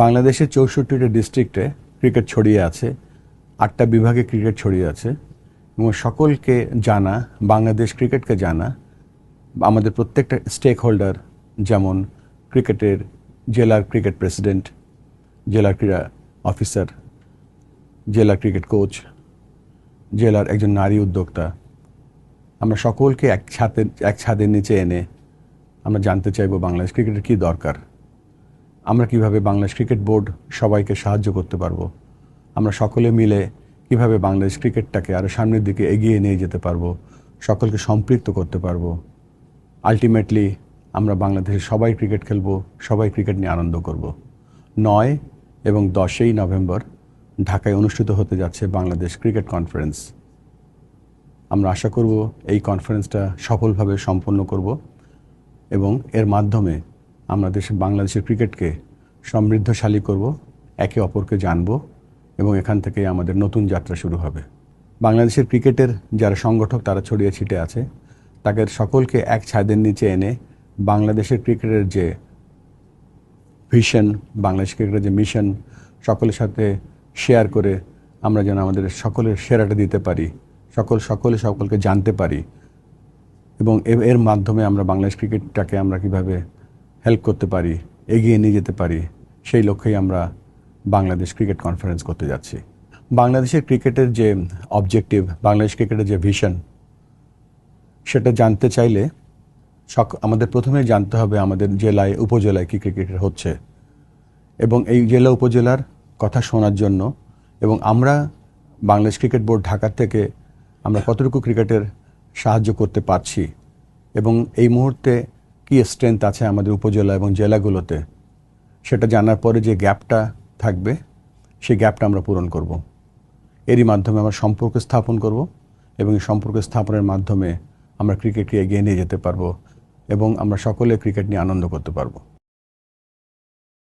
বাংলাদেশের চৌষট্টিটা ডিস্ট্রিক্টে ক্রিকেট ছড়িয়ে আছে, আটটা বিভাগে ক্রিকেট ছড়িয়ে আছে, এবং সকলকে জানা, বাংলাদেশ ক্রিকেটকে জানা, আমাদের প্রত্যেকটা স্টেক হোল্ডার যেমন ক্রিকেটের জেলার ক্রিকেট প্রেসিডেন্ট জেলার ক্রীড়া অফিসার জেলা ক্রিকেট কোচ জেলার একজন নারী উদ্যোক্তা। আমরা সকলকে এক ছাদের এক ছাদের নিচে এনে আমরা জানতে চাইব বাংলাদেশ ক্রিকেটের কী দরকার। আমরা কীভাবে বাংলাদেশ ক্রিকেট বোর্ড সবাইকে সাহায্য করতে পারব? আমরা সকলে মিলে কীভাবে বাংলাদেশ ক্রিকেটটাকে আরও সামনের দিকে এগিয়ে নিয়ে যেতে পারব? সকলকে সম্পৃক্ত করতে পারব? আলটিমেটলি আমরা বাংলাদেশে সবাই ক্রিকেট খেলব, সবাই ক্রিকেট নিয়ে আনন্দ করব। নয় এবং দশই নভেম্বর ঢাকায় অনুষ্ঠিত হতে যাচ্ছে বাংলাদেশ ক্রিকেট কনফারেন্স আমরা আশা করব এই কনফারেন্সটা সফলভাবে সম্পন্ন করব এবং এর মাধ্যমে আমরা দেশে বাংলাদেশের ক্রিকেটকে সমৃদ্ধশালী করব, একে অপরকে জানব এবং এখান থেকে আমাদের নতুন যাত্রা শুরু হবে। বাংলাদেশের ক্রিকেটের যারা সংগঠক, তারা ছড়িয়ে ছিটে আছে। তাদের সকলকে এক ছাদের নিচে এনে বাংলাদেশের ক্রিকেটের যে ভিশন, বাংলাদেশ ক্রিকেটের যে মিশন, সকলের সাথে শেয়ার করে আমরা যেন আমাদের সকলের সেরাটা দিতে পারি, সকল সকলে সকলকে জানতে পারি এবং এর মাধ্যমে আমরা বাংলাদেশ ক্রিকেটটাকে আমরা কীভাবে হেল্প করতে পারি, এগিয়ে নিয়ে যেতে পারি, সেই লক্ষ্যেই আমরা বাংলাদেশ ক্রিকেট কনফারেন্স করতে যাচ্ছি। বাংলাদেশের ক্রিকেটের যে অবজেক্টিভ বাংলাদেশ ক্রিকেটের যে ভিশন সেটা জানতে চাইলে সক, আমাদের প্রথমে জানতে হবে আমাদের জেলায়, উপজেলায় কী ক্রিকেট হচ্ছে। এবং এই জেলা, উপজেলার কথা শোনার জন্য এবং আমরা বাংলাদেশ ক্রিকেট বোর্ড ঢাকার থেকে আমরা কতটুকু ক্রিকেটের সাহায্য করতে পারছি এবং এই মুহূর্তে কী স্ট্রেংথ আছে আমাদের উপজেলা এবং জেলাগুলোতে, সেটা জানার পরে যে গ্যাপটা থাকবে, সেই গ্যাপটা আমরা পূরণ করব। এরই মাধ্যমে আমরা সম্পর্ক স্থাপন করব এবং এই সম্পর্ক স্থাপনের মাধ্যমে আমরা ক্রিকেটকে এগিয়ে নিয়ে যেতে পারব এবং আমরা সকলে ক্রিকেট নিয়ে আনন্দ করতে পারব।